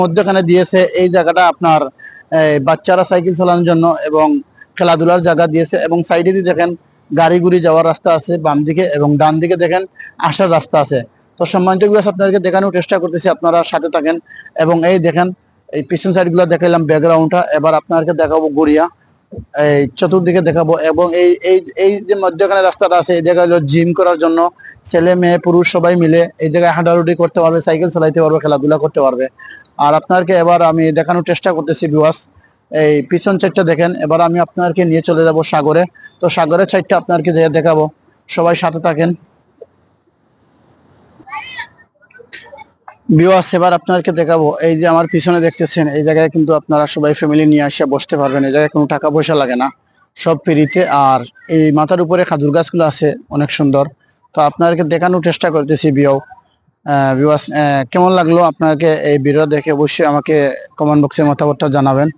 মধ্যখানে দিয়েছে এই জায়গাটা আপনার বাচ্চারা সাইকেল চালানোর জন্য এবং খেলাধুলার জায়গা দিয়েছে এবং সাইডে দিয়ে দেখেন গাড়িগুড়ি যাওয়ার রাস্তা আছে বাম দিকে এবং ডান দিকে দেখেন আসার রাস্তা আছে। তো সম্মানিত বিভাগ আপনাদেরকে দেখানোর চেষ্টা করতেছি, আপনারা সাথে থাকেন এবং এই দেখেন, এই পিছন সাইডগুলা দেখাইলাম ব্যাকগ্রাউন্ডটা এবার আপনাদেরকে দেখাবো গড়িয়া। এই চতুর্দিকে দেখাবো এবং এই এই এই যে মধ্যখানে রাস্তাটা আছে, এই জায়গায় হলো জিম করার জন্য ছেলে, মেয়ে, পুরুষ সবাই মিলে এই জায়গায় হাঁটাহাঁটি করতে পারবে, সাইকেল চালাইতে পারবে, খেলাধুলা করতে পারবে। আর আপনাকে এবার আমি দেখানোর চেষ্টা করতেছি বিওয়াস এই পিছন সাইডটা দেখেন, এবার আমি আপনাকে নিয়ে চলে যাব সাগরে। তো সাগরের সাইডটা আপনাকে দেখাবো, সবাই সাথে থাকেন। বিওয়াস এবার আপনাকে দেখাবো। এই যে আমার পিছনে দেখতেছেন, এই জায়গায় কিন্তু আপনারা সবাই ফ্যামিলি নিয়ে আসে বসতে পারবেন। এই জায়গায় কোনো টাকা পয়সা লাগে না, সব ফ্রিতে। আর এই মাথার উপরে খাজুর গাছগুলো আছে, অনেক সুন্দর। তো আপনাকে দেখানোর চেষ্টা করতেছি বিও বিওয়াস কেমন লাগল আপনাকে এই ভিডিও দেখে? অবশ্যই আমাকে কমেন্ট বক্সে মতামতটা জানাবেন।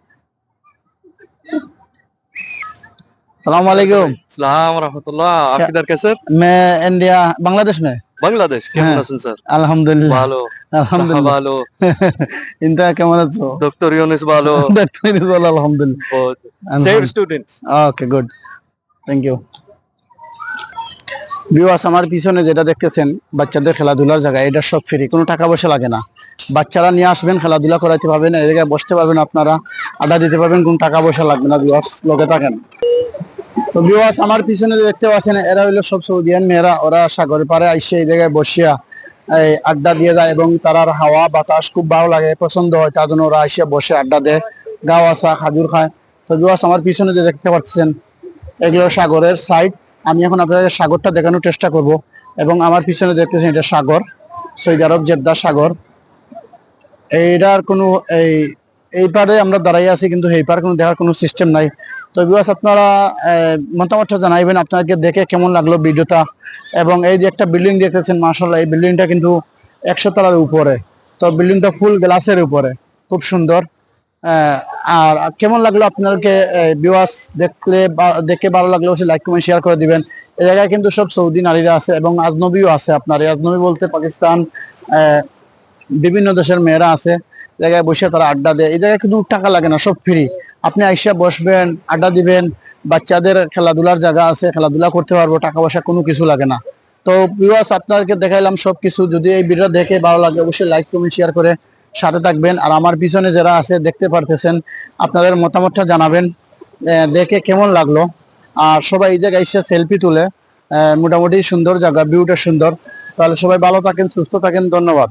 सलाम वालेकुम सलाम रहमतुल्लाह आप क्या- किधर कैसे मैं इंडिया बांग्लादेश में বাংলাদেশ হ্যাঁ। কেমন আছেন স্যার আলহামদুলিল্লাহ ভালো আলহামদুলিল্লাহ ভালো ইন্তা কেমন আছো ডক্টর ইউনুস ভালো ডাক্তার ইনশাআল্লাহ, আলহামদুলিল্লাহ save students okay good thank you viewers আমার পিছনে যেটা দেখতেছেন বাচ্চাদের খেলাধুলার জায়গা এটা সব ফ্রি কোনো টাকা পয়সা লাগে না বাচ্চারা নিয়ে আসবেন খেলাধুলা করাইতে পারবেন এই জায়গায় বসতে পারবেন আপনারা আড্ডা দিতে পারবেন কোনো টাকা পয়সা লাগবে না ভিউয়ার্স লোকে থাকেন তো ভিউয়ার্স আমার পিছনে দেখতে পাচ্ছেন এরা হইল সব সৌদিয়ান মেয়েরা। ওরা সাগরে পারে আইসে এই জায়গায় বসিয়া, এই আড্ডা দিয়ে যায় এবং তারার হাওয়া, বাতাস খুব ভালো লাগে, পছন্দ হয়। তার জন্য ওরা আইসে বসে আড্ডা দেয় গাও আসা খাজুর খায়। তো ভিউয়ার্স আমার পিছনে যে দেখতে পাচ্ছেন, এগুলো সাগরের সাইড আমি এখন আপনাদের সাগরটা দেখানোর চেষ্টা করব এবং আমার পিছনে দেখতেছেন, এটা সাগর, সৌদি আরব জেদ্দা সাগর। এইটার কোনো, এই এই পারে আমরা দাঁড়াই আছি, কিন্তু এই পার কোনো দেখার কোনো সিস্টেম নাই। তো বিবাস আপনারা মতামতটা জানাইবেন, আপনাকে দেখে কেমন লাগল ভিডিওটা? এবং এই যে একটা বিল্ডিং দেখতেছেন মার্শাল্লাহ এই বিল্ডিংটা কিন্তু একশো তলার উপরে। তো বিল্ডিংটা ফুল গ্লাসের উপরে, খুব সুন্দর। আর কেমন লাগল আপনাকে বিওয়াস দেখলে দেখে ভালো লাগলে অবশ্যই লাইক কমেন্ট শেয়ার করে দিবেন। এই জায়গায় কিন্তু সব সৌদি নারীরা আছে এবং আজনবীও আছে আপনার। এই আজনবী বলতে পাকিস্তান বিভিন্ন দেশের মেয়েরা আছে। জায়গায় বসে তারা আড্ডা দেয়। এই জায়গায় কিন্তু টাকা লাগে না, সব ফ্রি আপনি আইসা বসবেন, আড্ডা দিবেন, বাচ্চাদের খেলাধুলার জায়গা আছে, খেলাধুলা করতে পারব, টাকা পয়সা কোনো কিছু লাগে না। তো বিওয়াস আপনাকে দেখাইলাম সবকিছু। যদি এই ভিডিও দেখে ভালো লাগে, অবশ্যই লাইক কমেন্ট শেয়ার করে সাথে থাকবেন। আর আমার পিছনে যারা আছে, দেখতে পারতেছেন, আপনাদের মতামতটা জানাবেন। দেখে কেমন লাগল? আর সবাই এই জায়গায় এসে সেলফি তুলে মোটামুটি সুন্দর জায়গা ভিউটা সুন্দর। তাহলে সবাই ভালো থাকেন, সুস্থ থাকেন, ধন্যবাদ।